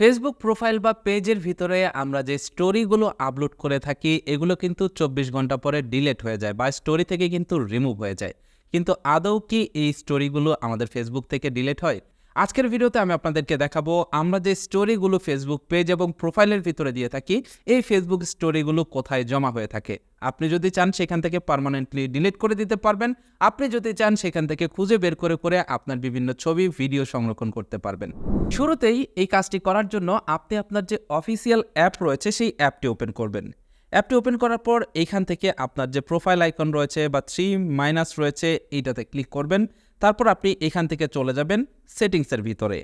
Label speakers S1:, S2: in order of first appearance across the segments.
S1: Facebook profile বা পেজের ভিতরে আমরা যে স্টোরিগুলো আপলোড করে থাকি, এগুলো কিন্তু চব্বিশ ঘণ্টা পরে ডিলেট হয়ে যায় বা স্টোরি থেকে কিন্তু রিমুভ হয়ে যায়। কিন্তু আদৌ কি এই স্টোরিগুলো আমাদের ফেসবুক থেকে ডিলেট হয়? আজকের ভিডিওতে আমি আপনাদেরকে দেখাবো আমরা যে স্টোরিগুলো ফেসবুক পেজ এবং প্রোফাইলের ভিতরে দিয়ে থাকি, এই ফেসবুক স্টোরিগুলো কোথায় জমা হয়ে থাকে। আপনি যদি চান সেখান থেকে পার্মানেন্টলি ডিলিট করে দিতে পারবেন। আপনি যদি চান সেখান থেকে খুঁজে বের করে করে আপনার বিভিন্ন ছবি ভিডিও সংরক্ষণ করতে পারবেন। শুরুতেই এই কাজটি করার জন্য আপনি আপনার যে অফিসিয়াল অ্যাপ রয়েছে সেই অ্যাপটি ওপেন করবেন। অ্যাপটি ওপেন করার পর এইখান থেকে আপনার যে প্রোফাইল আইকন রয়েছে বা থ্রি মাইনাস রয়েছে, এইটাতে ক্লিক করবেন। তারপর আপনি এখান থেকে চলে যাবেন সেটিংসের ভিতরে।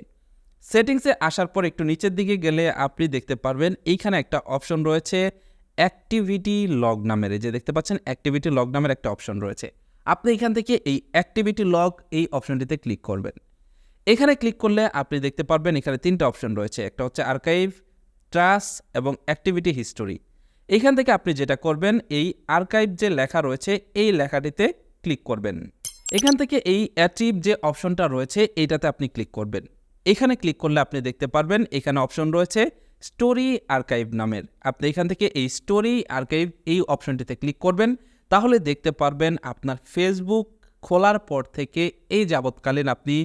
S1: সেটিংসে আসার পর একটু নিচের দিকে গেলে আপনি দেখতে পারবেন এইখানে একটা অপশন রয়েছে অ্যাক্টিভিটি লগ নামের। যে দেখতে পাচ্ছেন, অ্যাক্টিভিটি লগ নামের একটা অপশন রয়েছে। আপনি এখান থেকে এই অ্যাক্টিভিটি লগ এই অপশনটিতে ক্লিক করবেন। এখানে ক্লিক করলে আপনি দেখতে পারবেন এখানে তিনটা অপশন রয়েছে। একটা হচ্ছে আর্কাইভ, ট্রাস এবং অ্যাক্টিভিটি হিস্টোরি। এখান থেকে আপনি যেটা করবেন, এই আর্কাইভ যে লেখা রয়েছে, এই লেখাটিতে ক্লিক করবেন। এখান থেকে এই অ্যাটিভ যে অপশনটা রয়েছে, এইটাতে আপনি ক্লিক করবেন। এখানে ক্লিক করলে আপনি দেখতে পারবেন, এখানে অপশন রয়েছে স্টোরি আর্কাইভ নামের। আপনি এখান থেকে এই স্টোরি আর্কাইভ এই অপশনটিতে ক্লিক করবেন, তাহলে দেখতে পারবেন আপনার ফেসবুক খোলার পর থেকে এই যাবৎকালীন আপনি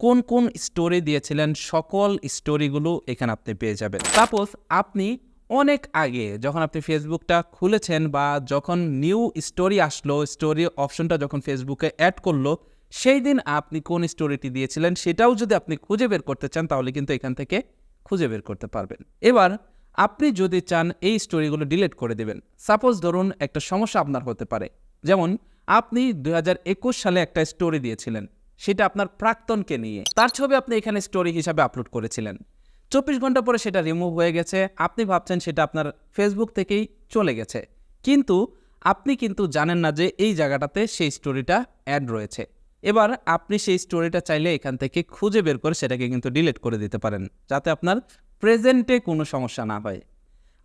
S1: কোন কোন স্টোরি দিয়েছিলেন, সকল স্টোরিগুলো এখানে আপনি পেয়ে যাবেন। সাপোজ আপনি অনেক আগে যখন আপনি ফেসবুকটা খুলেছেন বা যখন নিউ স্টোরি আসলো, স্টোরি অপশনটা যখন ফেসবুকে অ্যাড করল, সেই দিন আপনি কোন স্টোরিটি দিয়েছিলেন সেটাও যদি আপনি খুঁজে বের করতে চান, তাহলে কিন্তু এখান থেকে খুঁজে বের করতে পারবেন। এবার আপনি যদি চান এই স্টোরিগুলো ডিলিট করে দেবেন, সাপোজ ধরুন একটা সমস্যা আপনার হতে পারে। যেমন আপনি দু হাজার একুশ সালে একটা স্টোরি দিয়েছিলেন, সেটা আপনার প্রাক্তনকে নিয়ে। তার ছবি আপনি এখানে স্টোরি হিসাবে আপলোড করেছিলেন। চব্বিশ ঘণ্টা পরে সেটা রিমুভ হয়ে গেছে। আপনি ভাবছেন সেটা আপনার ফেসবুক থেকেই চলে গেছে। কিন্তু আপনি কিন্তু জানেন না যে এই জায়গাটাতে সেই স্টোরিটা অ্যাড রয়েছে। এবার আপনি সেই স্টোরিটা চাইলে এখান থেকে খুঁজে বের করে সেটাকে কিন্তু ডিলিট করে দিতে পারেন, যাতে আপনার প্রেজেন্টে কোনো সমস্যা না হয়।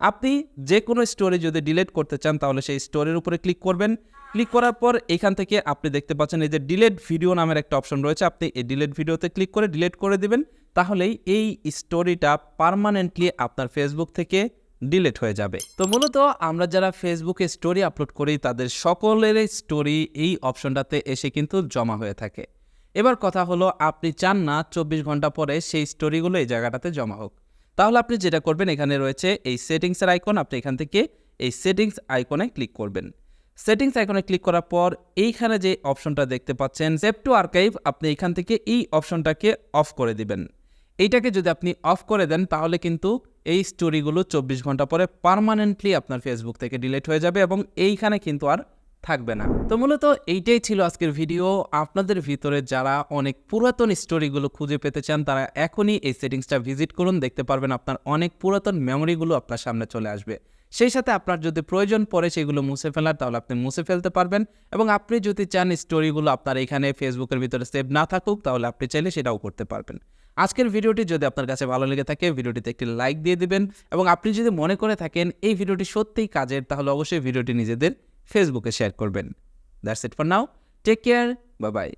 S1: আপনি যে কোনো স্টোরি যদি ডিলিট করতে চান, তাহলে সেই স্টোরির উপরে ক্লিক করবেন। ক্লিক করার পর এখান থেকে আপনি দেখতে পাচ্ছেন এই যে ডিলেট ভিডিও নামের একটা অপশন রয়েছে। আপনি এই ডিলেট ভিডিওতে ক্লিক করে ডিলেট করে দিবেন। তাহলেই এই স্টোরিটা পার্মানেন্টলি আপনার ফেসবুক থেকে ডিলিট হয়ে যাবে। তো মূলত আমরা যারা ফেসবুকে স্টোরি আপলোড করি, তাদের সকলের স্টোরি এই অপশনটাতে এসে কিন্তু জমা হয়ে থাকে। এবার কথা হলো, আপনি চান না চব্বিশ ঘণ্টা পরে সেই স্টোরিগুলো এই জায়গাটাতে জমা হোক। তাহলে আপনি যেটা করবেন, এখানে রয়েছে এই সেটিংসের আইকন আপনি এখান থেকে এই সেটিংস আইকনে ক্লিক করবেন। সেটিংস আইকনে ক্লিক করার পর এইখানে যে অপশনটা দেখতে পাচ্ছেন সেভ টু আর্কাইভ আপনি এখান থেকে এই অপশনটাকে অফ করে দিবেন। এইটাকে যদি আপনি অফ করে দেন, তাহলে কিন্তু এই স্টোরিগুলো চব্বিশ ঘণ্টা পরে পার্মানেন্টলি আপনার ফেসবুক থেকে ডিলিট হয়ে যাবে এবং এইখানে কিন্তু আর থাকবে না। তো মূলত এইটাই ছিল আজকের ভিডিও আপনাদের ভিতরে যারা অনেক পুরাতন স্টোরিগুলো খুঁজে পেতে চান, তারা এখনই এই সেটিংসটা ভিজিট করুন। দেখতে পারবেন আপনার অনেক পুরাতন মেমোরিগুলো আপনার সামনে চলে আসবে। সেই সাথে আপনার যদি প্রয়োজন পড়ে সেগুলো মুছে ফেলার, তাহলে আপনি মুছে ফেলতে পারবেন এবং আপনি যদি চান স্টোরিগুলো আপনার এখানে ফেসবুকের ভিতরে সেভ না থাকুক, তাহলে আপনি চাইলে সেটাও করতে পারবেন। আজকের ভিডিওটি যদি আপনার কাছে ভালো লেগে থাকে, ভিডিওটিতে একটি লাইক দিয়ে দিবেন এবং আপনি যদি মনে করে থাকেন এই ভিডিওটি সত্যিই কাজের, তাহলে অবশ্যই ভিডিওটি নিজেদের ফেসবুকে শেয়ার করবেন। That's it for now take care bye bye